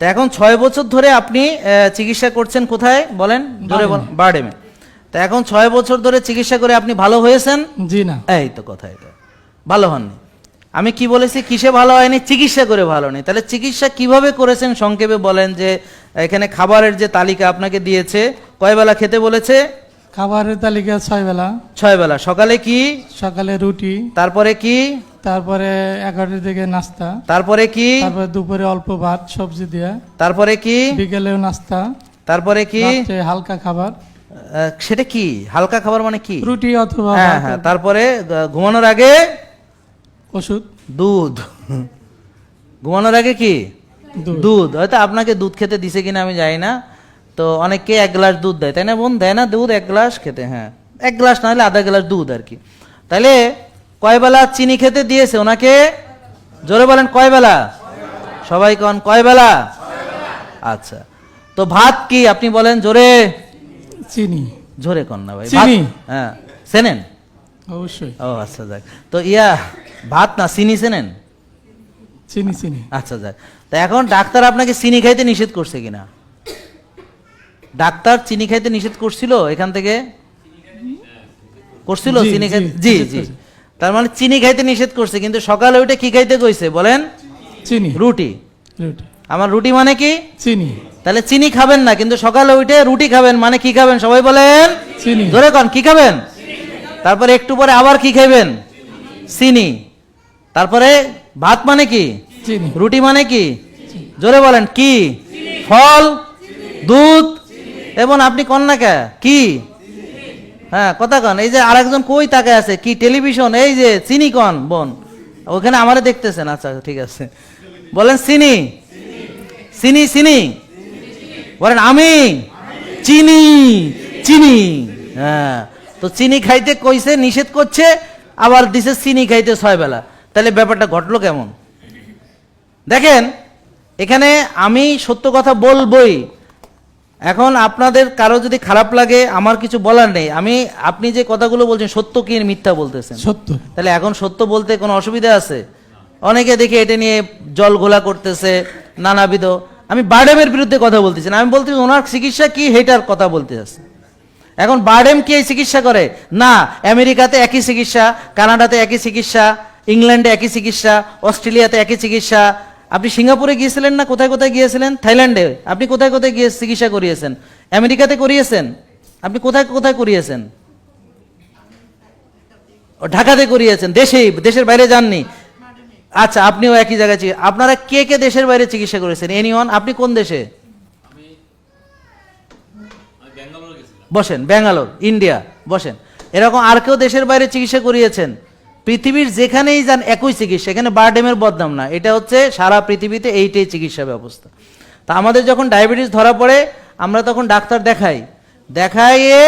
তা এখন ছয় বছর ধরে আপনি চিকিৎসা করছেন কোথায়? বলেন ধরে বারডেমে তা এখন ছয় বছর ধরে চিকিৎসা করে আপনি ভালো হয়েছেন? জি না। এই তো কথা এটা। ভালো হননি। আমি কি বলেছি কিসে ভালো হয়নি? চিকিৎসা করে ভালো নেই তাহলে চিকিৎসা কীভাবে করেছেন? সংক্ষেপে বলেন যে এখানে খাবারের যে তালিকা আপনাকে দিয়েছে কয় বেলা খেতে বলেছে? খাবারের তালিকা ছয় বেলা ছয় বেলা সকালে কি? সকালে রুটি। তারপরে কি? তারপরে এগারোটার দিকে নাস্তা। তারপরে কি? তারপরে দুপুরে অল্প ভাত সবজি দিয়া। তারপরে কি? বিকেলেও নাস্তা। তারপরে কি? হালকা খাবার। সেটা কি? হালকা খাবার মানে কি? রুটি অথবা হ্যাঁ হ্যাঁ তারপরে ঘুমানোর আগে ওষুধ। দুধ। ঘুমানোর আগে কি? দুধ। হয়তো আপনাকে দুধ খেতে দিছে কিনা আমি জানি না। তো অনেককে এক গ্লাস দুধ দেয় তাই না বোন? দেয় না দুধ এক গ্লাস খেতে হ্যাঁ। এক গ্লাস না হলে আধা গ্লাস দুধ আর কি। তাহলে কয় বেলা চিনি খেতে দিয়েছে? ওনাকে জোরে বলেন কয় বেলা সবাই কন কয় বেলা আচ্ছা। তো ভাত কি? আপনি বলেন জোরে। চিনি। জোরে কন না ভাই। চিনি? হ্যাঁ। চেনেন? অবশ্যই। ও আচ্ছা যাক। তো ইয়া ভাত না চিনি চেনেন? চিনি চিনি। আচ্ছা যাক। তা এখন ডাক্তার আপনাকে চিনি খাইতে নিষেধ করছে কিনা? ডাক্তার চিনি খাইতে নিষেধ করছিল এখান থেকে? করছিল চিনি খাইতে? জি জি। তার মানে চিনি খাইতে নিষেধ করছে কিন্তু সকালে উঠে কি খাইতে কইছে? বলেন? চিনি। রুটি। রুটি। আমার রুটি মানে কি? চিনি। তাহলে চিনি খাবেন না কিন্তু সকালে উঠে রুটি খাবেন মানে কি খাবেন সবাই বলেন? চিনি। ধরে কন কি খাবেন? তারপরে একটু পরে আবার কি খাবেন চিনি। তারপরে ভাত মানে কি? চিনি। রুটি মানে কি? জোরে বলেন কি? ফল দুধ এবং আপনি কন না কে? কি? হ্যাঁ কথা কন। এই যে আরেকজন কই তাকে আছে? কি, টেলিভিশন? এই যে চিনি কন, বোন। ওখানে আমারে দেখতেছেন। আচ্ছা ঠিক আছে। বলেন, চিনি। চিনি চিনি। বলেন, আমি। চিনি চিনি। হ্যাঁ। তো চিনি খাইতে কইছে, নিষেধ করছে, আবার দিছে চিনি খাইতে ছয় বেলা। তাহলে ব্যাপারটা ঘটলো কেমন? দেখেন, এখানে আমি সত্য কথা বলবই। এখন আপনাদের কারও যদি খারাপ লাগে আমার কিছু বলার নেই। আমি আপনি যে কথাগুলো বলছেন সত্য কি মিথ্যা বলতেছেন? সত্য। তাহলে এখন সত্য বলতে কোনো অসুবিধা আছে? অনেকে দেখে এটা নিয়ে জল ঘোলা করতেছে নানাবিধ। আমি বার্ডেমের বিরুদ্ধে কথা বলতেছি না। আমি বলতেছি ওনার চিকিৎসা কি হেটার কথা বলতে আছে। এখন বার্ডেম কি এই চিকিৎসা করে? না আমেরিকাতে একই চিকিৎসা কানাডাতে একই চিকিৎসা ইংল্যান্ডে একই চিকিৎসা অস্ট্রেলিয়াতে একই চিকিৎসা আপনি সিঙ্গাপুরে গিয়েছিলেন না? কোথায় কোথায় গিয়েছিলেন? থাইল্যান্ডে। আপনি কোথায় কোথায় গিয়ে চিকিৎসা করিয়েছেন? আমেরিকাতে করিয়েছেন? আপনি কোথায় কোথায় করিয়েছেন? ঢাকাতে করিয়েছেন। দেশেই দেশের বাইরে যাননি। আচ্ছা আপনিও একই জায়গায় আপনারা কে কে দেশের বাইরে চিকিৎসা করেছেন? এনিওয়ান আপনি কোন দেশে? বসেন, ব্যাঙ্গালোর, ইন্ডিয়া। বসেন। এরকম আর কেউ দেশের বাইরে চিকিৎসা করিয়েছেন? পৃথিবীর যেখানেই যান একই চিকিৎসা এখানে বারডেমের বদনাম না। এটা হচ্ছে সারা পৃথিবীতে এইটাই চিকিৎসা ব্যবস্থা। তা আমাদের যখন ডায়াবেটিস ধরা পড়ে আমরা তখন ডাক্তার দেখাই। দেখাইয়ে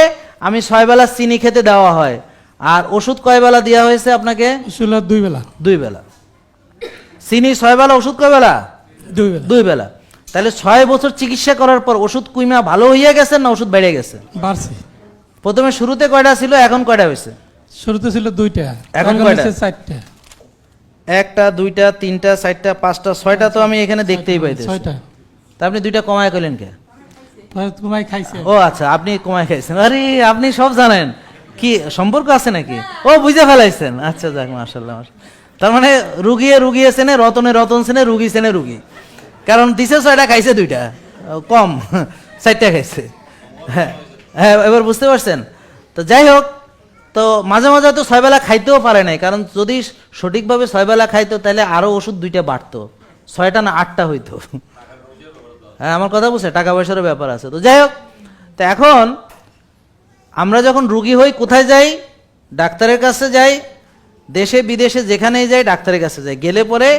আমি ছয় বেলা চিনি খেতে দেওয়া হয়। আর ওষুধ কয় বেলা দেওয়া হয়েছে আপনাকে? দুই বেলা। দুই বেলা। চিনি ছয় বেলা ওষুধ কয় বেলা? দুই বেলা। দুই বেলা। তাহলে ছয় বছর চিকিৎসা করার পর ওষুধ কুইমা ভালো হইয়া গেছে না ওষুধ বেড়ে গেছে? বাড়ছে। প্রথমে শুরুতে কয়টা ছিল এখন কয়টা হয়েছে শুরুতে ছিল দুইটা এখন? হচ্ছে চারটা। একটা দুইটা তিনটা চারটা পাঁচটা ছয়টা তো আমি এখানে দেখতেই পাইতেছি। ছয়টা। তা আপনি দুইটা কমায় কইলেন কে? তোমায় খাইছে। ও আচ্ছা আপনি কমায় খাইছেন। আরে আপনি সব জানেন। কি সম্পর্ক আছে নাকি? ও বুঝে ফেলাইছেন। আচ্ছা যাক মার্শাল্লাহ তার মানে রুগিয়ে রুগিয়ে সেনে রতনে রতন সেনে রুগী সেনে রুগী। কারণ দিছে ছয়টা খাইছে দুইটা। কম চারটা খাইছে। হ্যাঁ হ্যাঁ এবার বুঝতে পারছেন? তো যাই হোক তো মাঝে মাঝে তো ছয় বেলা খাইতেও পারে নাই, কারণ যদি সঠিকভাবে ছয় বেলা খাইতো, তাহলে আরও ওষুধ দুইটা বাড়তো। ছয়টা না আটটা হইতো। হ্যাঁ আমার কথা বুঝছে? টাকা পয়সারও ব্যাপার আছে। তো যাই হোক, তো এখন আমরা যখন রুগী হই, কোথায় যাই? ডাক্তারের কাছে যাই দেশে বিদেশে যেখানেই যাই, ডাক্তারের কাছে যাই। গেলে পরে